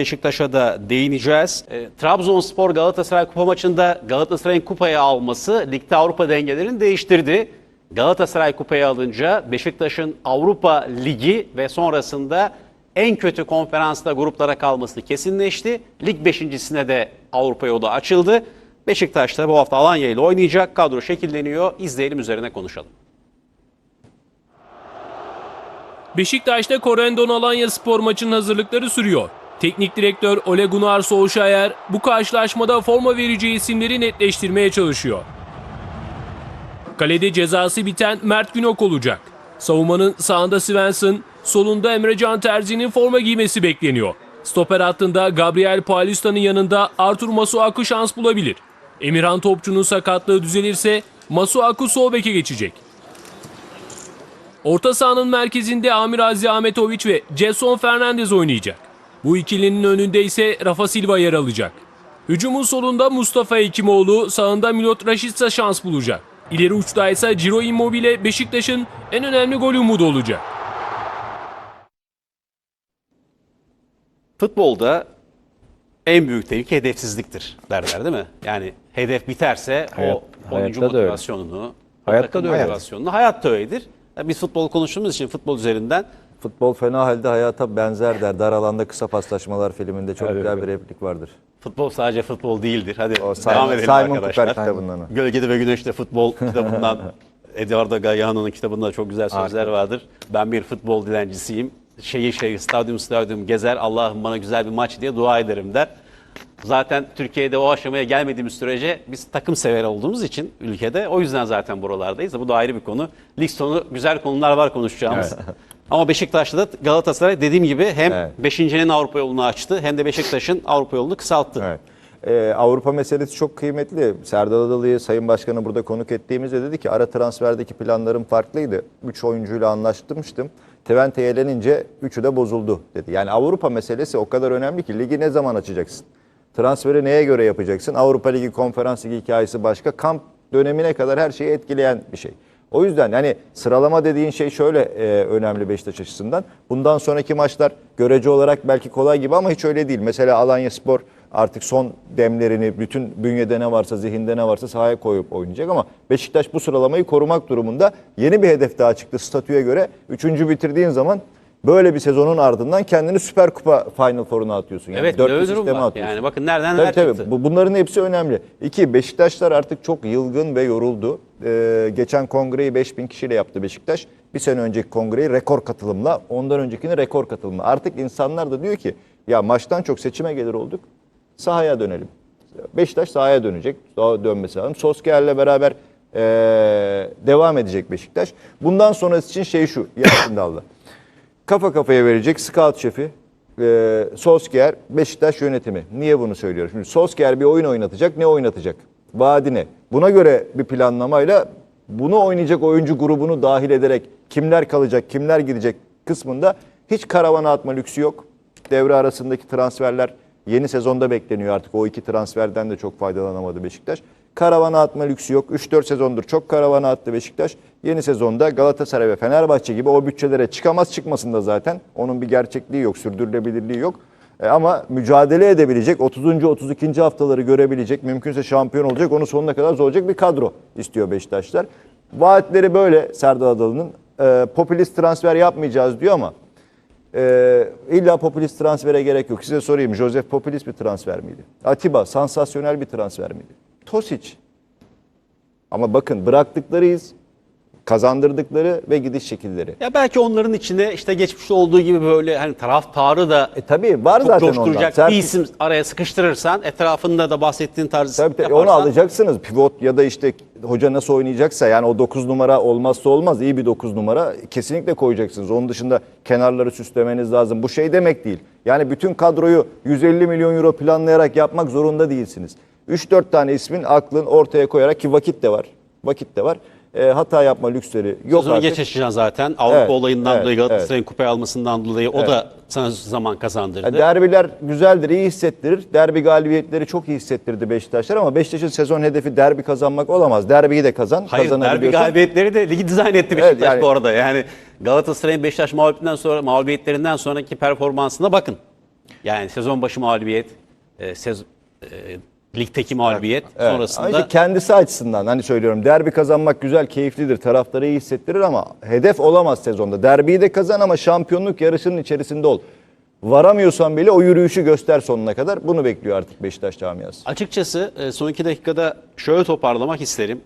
Beşiktaş'a da değineceğiz. E, Trabzonspor Galatasaray kupa maçında Galatasaray'ın kupayı alması ligde Avrupa dengelerini değiştirdi. Galatasaray kupayı alınca Beşiktaş'ın Avrupa Ligi ve sonrasında en kötü konferansta gruplara kalması kesinleşti. Lig beşincisine de Avrupa yolu açıldı. Beşiktaş da bu hafta Alanya ile oynayacak. Kadro şekilleniyor. İzleyelim üzerine konuşalım. Beşiktaş'ta Korendon Alanya spor maçının hazırlıkları sürüyor. Teknik direktör Ole Gunnar Solskjaer bu karşılaşmada forma vereceği isimleri netleştirmeye çalışıyor. Kalede cezası biten Mert Günok olacak. Savunmanın sağında Svensson, solunda Emrecan Terzi'nin forma giymesi bekleniyor. Stoper hattında Gabriel Paulista'nın yanında Artur Masuaku şans bulabilir. Emirhan Topçu'nun sakatlığı düzelirse Masuaku sol beke geçecek. Orta sahanın merkezinde Amir Aziz Ahmetoviç ve Jason Fernandez oynayacak. Bu ikilinin önünde ise Rafa Silva yer alacak. Hücumun solunda Mustafa Ekimoğlu, sağında Milot Rashica şans bulacak. İleri uçta ise Ciro Immobile Beşiktaş'ın en önemli gol umudu olacak. Futbolda en büyük tehlike hedefsizliktir derler değil mi? Yani hedef biterse Hayat- o oyuncu hayatta da öyle. motivasyonunu, Hayatta da öyle. motivasyonunu hayatta öyledir. Biz futbol konuştuğumuz için futbol üzerinden Futbol fena halde hayata benzer der. Dar alanda kısa paslaşmalar filminde çok güzel bir replik vardır. futbol sadece futbol değildir. Hadi O devam Simon, edelim Simon arkadaşlar. Cooper kitabından. Gölgede ve Güneş'te futbol kitabından Eduardo Galeano'nun kitabında çok güzel sözler vardır. Ben bir futbol dilencisiyim. Şehir şehir, stadyum stadyum gezer. Allah'ım bana güzel bir maç diye dua ederim der. Zaten Türkiye'de o aşamaya gelmediğimiz sürece biz takım sever olduğumuz için ülkede o yüzden zaten buralardayız. Bu da ayrı bir konu. Lig sonu güzel konular var konuşacağımız. Ama Beşiktaş'ta da Galatasaray dediğim gibi hem Evet. 5.'nin Avrupa yolunu açtı hem de Beşiktaş'ın Avrupa yolunu kısalttı. Evet. Ee, Avrupa meselesi çok kıymetli. Serdar Adalı'yı Sayın Başkanı burada konuk ettiğimizde dedi ki ara transferdeki planlarım farklıydı. 3 oyuncuyla anlaştırmıştım. Twente elenince üçü de bozuldu dedi. Yani Avrupa meselesi o kadar önemli ki ligi ne zaman açacaksın? Transferi neye göre yapacaksın? Avrupa Ligi, Konferans Ligi hikayesi başka. Kamp dönemine kadar her şeyi etkileyen bir şey. O yüzden hani sıralama dediğin şey şöyle e, önemli Beşiktaş açısından. Bundan sonraki maçlar görece olarak belki kolay gibi ama hiç öyle değil. Mesela Alanya Spor artık son demlerini bütün bünyede ne varsa zihinde ne varsa sahaya koyup oynayacak ama Beşiktaş bu sıralamayı korumak durumunda yeni bir hedef daha çıktı statüye göre. Üçüncü bitirdiğin zaman böyle bir sezonun ardından kendini Süper Kupa Final Four'una atıyorsun. Yani Evet durum sisteme var. atıyorsun. Yani bakın nereden Tabii neler tabii. çıktı. Bu, bunların hepsi önemli. İki, Beşiktaşlar artık çok yılgın ve yoruldu. Ee, geçen kongreyi 5000 kişiyle yaptı Beşiktaş. Bir sene önceki kongreyi rekor katılımla, ondan öncekini rekor katılımla. Artık insanlar da diyor ki ya maçtan çok seçime gelir olduk, sahaya dönelim. Beşiktaş sahaya dönecek, daha dönmesi lazım. Soskayer'le beraber ee, devam edecek Beşiktaş. Bundan sonrası için şey şu, Yasin Dallı. Kafa kafaya verecek scout şefi e, Solskjaer Beşiktaş yönetimi. Niye bunu söylüyorum? Şimdi Solskjaer bir oyun oynatacak. Ne oynatacak? Vaadi ne? Buna göre bir planlamayla bunu oynayacak oyuncu grubunu dahil ederek kimler kalacak, kimler gidecek kısmında hiç karavana atma lüksü yok. Devre arasındaki transferler yeni sezonda bekleniyor artık. O iki transferden de çok faydalanamadı Beşiktaş. Karavana atma lüksü yok. 3-4 sezondur çok karavana attı Beşiktaş. Yeni sezonda Galatasaray ve Fenerbahçe gibi o bütçelere çıkamaz çıkmasın da zaten. Onun bir gerçekliği yok, sürdürülebilirliği yok. E, ama mücadele edebilecek, 30. 32. haftaları görebilecek, mümkünse şampiyon olacak, onu sonuna kadar zorlayacak bir kadro istiyor Beşiktaşlar. Vaatleri böyle Serdar Adalı'nın. E, popülist transfer yapmayacağız diyor ama ee, illa popülist transfere gerek yok. Size sorayım. Joseph popülist bir transfer miydi? Atiba sansasyonel bir transfer miydi? Tosic. Ama bakın bıraktıkları iz, kazandırdıkları ve gidiş şekilleri. Ya belki onların içinde işte geçmişte olduğu gibi böyle hani taraftarı da E tabii var çok zaten ondan. coşturacak Sert- bir isim araya sıkıştırırsan etrafında da bahsettiğin tarzı Tabii tabii yaparsan, onu alacaksınız. Pivot ya da işte hoca nasıl oynayacaksa yani o 9 numara olmazsa olmaz. iyi bir 9 numara kesinlikle koyacaksınız. Onun dışında kenarları süslemeniz lazım. Bu şey demek değil. Yani bütün kadroyu 150 milyon euro planlayarak yapmak zorunda değilsiniz. 3-4 tane ismin aklın ortaya koyarak ki vakit de var. Vakit de var. E, hata yapma lüksleri yok Sezonu artık. geç yaşayacaksın zaten. Avrupa Evet, olayından evet, dolayı Galatasaray'ın kupayı almasından dolayı o da sana zaman kazandırdı. Derbiler güzeldir, iyi hissettirir. Derbi galibiyetleri çok iyi hissettirdi Beşiktaşlar ama Beşiktaş'ın sezon hedefi derbi kazanmak olamaz. Derbiyi de kazan, Hayır derbi kazanabiliyorsan- galibiyetleri de ligi dizayn etti Beşiktaş Evet, yani- bu arada. Yani Galatasaray'ın Beşiktaş mağlubiyetinden sonra mağlubiyetlerinden sonraki performansına bakın. Yani sezon başı mağlubiyet, e, sez, e, ligdeki mağlubiyet Evet. sonrasında Ama işte kendisi açısından hani söylüyorum derbi kazanmak güzel, keyiflidir, taraftarı iyi hissettirir ama hedef olamaz sezonda. Derbiyi de kazan ama şampiyonluk yarışının içerisinde ol. Varamıyorsan bile o yürüyüşü göster sonuna kadar. Bunu bekliyor artık Beşiktaş camiası. Açıkçası e, son iki dakikada şöyle toparlamak isterim.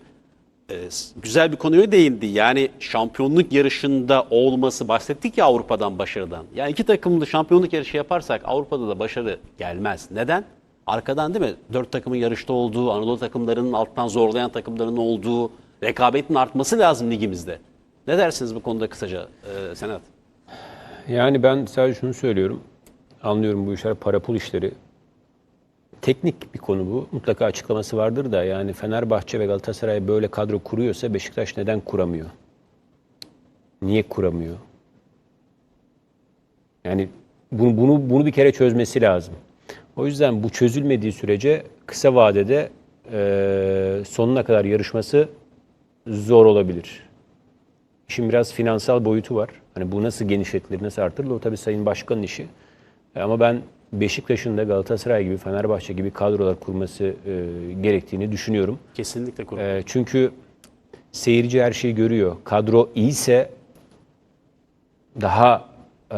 E, Güzel bir konuya değindi. Yani şampiyonluk yarışında olması bahsettik ya Avrupa'dan başarıdan. Yani iki takımlı şampiyonluk yarışı yaparsak Avrupa'da da başarı gelmez. Neden? Arkadan değil mi? Dört takımın yarışta olduğu, Anadolu takımlarının alttan zorlayan takımların olduğu, rekabetin artması lazım ligimizde. Ne dersiniz bu konuda kısaca e, Senat? Yani ben sadece şunu söylüyorum. Anlıyorum bu işler para pul işleri. Teknik bir konu bu. Mutlaka açıklaması vardır da yani Fenerbahçe ve Galatasaray böyle kadro kuruyorsa Beşiktaş neden kuramıyor? Niye kuramıyor? Yani bunu, bunu, bunu bir kere çözmesi lazım. O yüzden bu çözülmediği sürece kısa vadede eee, sonuna kadar yarışması zor olabilir. İşin biraz finansal boyutu var. Hani bu nasıl genişletilir, nasıl artırılır o tabii Sayın Başkan'ın işi. E, Ama ben Beşiktaş'ın da Galatasaray gibi, Fenerbahçe gibi kadrolar kurması e, gerektiğini düşünüyorum. Kesinlikle kurum. E, çünkü seyirci her şeyi görüyor. Kadro iyiyse daha e,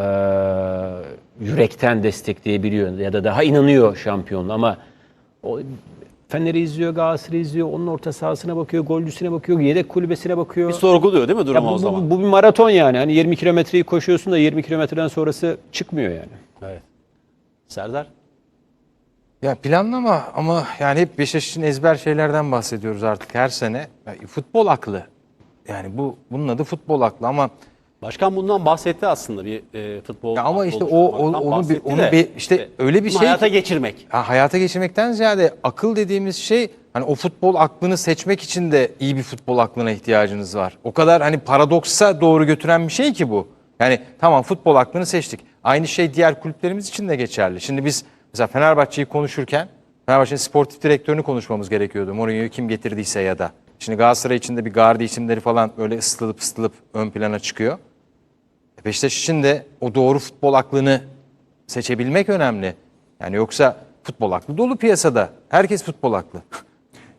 yürekten destekleyebiliyor ya da daha inanıyor şampiyonluğa ama o Fener'i izliyor, Galatasaray'ı izliyor, onun orta sahasına bakıyor, golcüsüne bakıyor, yedek kulübesine bakıyor. Bir sorguluyor değil mi durumu bu, o zaman? bu, bu bir maraton yani. Hani 20 kilometreyi koşuyorsun da 20 kilometreden sonrası çıkmıyor yani. Evet. Serdar? Ya planlama ama yani hep Beşiktaş için ezber şeylerden bahsediyoruz artık her sene. Ya futbol aklı. Yani bu bunun adı futbol aklı ama Başkan bundan bahsetti aslında bir e, futbol. Ya ama işte o- o- onu bir- onu de, bir- işte öyle bir şey hayata geçirmek. ya hayata geçirmekten ziyade akıl dediğimiz şey hani o futbol aklını seçmek için de iyi bir futbol aklına ihtiyacınız var. O kadar hani paradoksa doğru götüren bir şey ki bu. Yani tamam futbol aklını seçtik. Aynı şey diğer kulüplerimiz için de geçerli. Şimdi biz mesela Fenerbahçe'yi konuşurken Fenerbahçe'nin sportif direktörünü konuşmamız gerekiyordu. Mourinho'yu kim getirdiyse ya da. Şimdi Galatasaray için de bir Gardi isimleri falan böyle ısıtılıp ısıtılıp ön plana çıkıyor. E Beşiktaş için de o doğru futbol aklını seçebilmek önemli. Yani yoksa futbol aklı dolu piyasada. Herkes futbol aklı.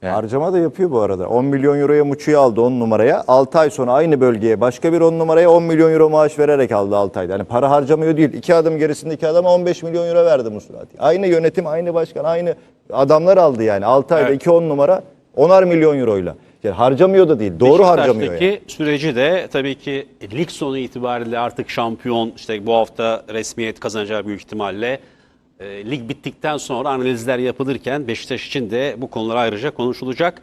Yani- Harcama da yapıyor bu arada. 10 milyon euroya Muçu'yu aldı 10 numaraya. 6 ay sonra aynı bölgeye başka bir 10 numaraya 10 milyon euro maaş vererek aldı 6 ayda. Yani para harcamıyor değil. İki adım gerisindeki adama 15 milyon euro verdi Musulati. Aynı yönetim, aynı başkan, aynı adamlar aldı yani. 6 ayda Evet. 2 10 numara 10'ar milyon euroyla. Yani harcamıyor da değil. Doğru harcamıyor yani. Süreci de tabii ki lig sonu itibariyle artık şampiyon işte bu hafta resmiyet kazanacağı büyük ihtimalle. E, lig bittikten sonra analizler yapılırken Beşiktaş için de bu konular ayrıca konuşulacak.